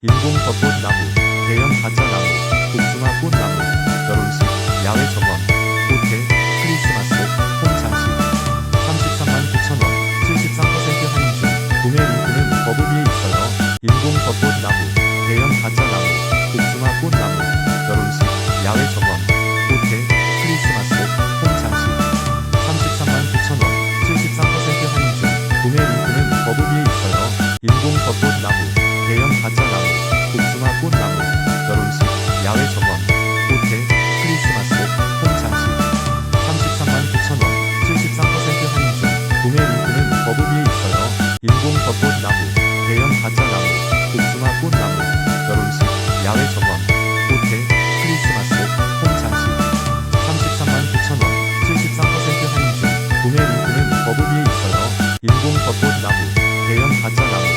인공 벚꽃 나무, 대형 가짜 나무, 복숭아 꽃 나무, 결혼식, 야외 정원, 호텔, 크리스마스, 홈 장식. 33만 9천 원, 73% 할인 중. 구매 링크는 더보기에 있어요. 인공 벚꽃 나무, 대형 가짜 나무, 복숭아 꽃 나무, 결혼식, 야외 정원, 호텔, 크리스마스, 홈 장식. 33만 9천 원, 73% 할인 중. 구매 링크는 더보기에 있어요. 인공 벚꽃 나무, 벚꽃나무, 대형 가짜나무, 복숭아 꽃나무, 결혼식, 야외 정원, 호텔, 크리스마스, 홈 장식. 33만 9천원, 73% 할인 중, 구매 링크는 버블 위에 있어요. 인공 벚꽃나무, 대형 가짜나무,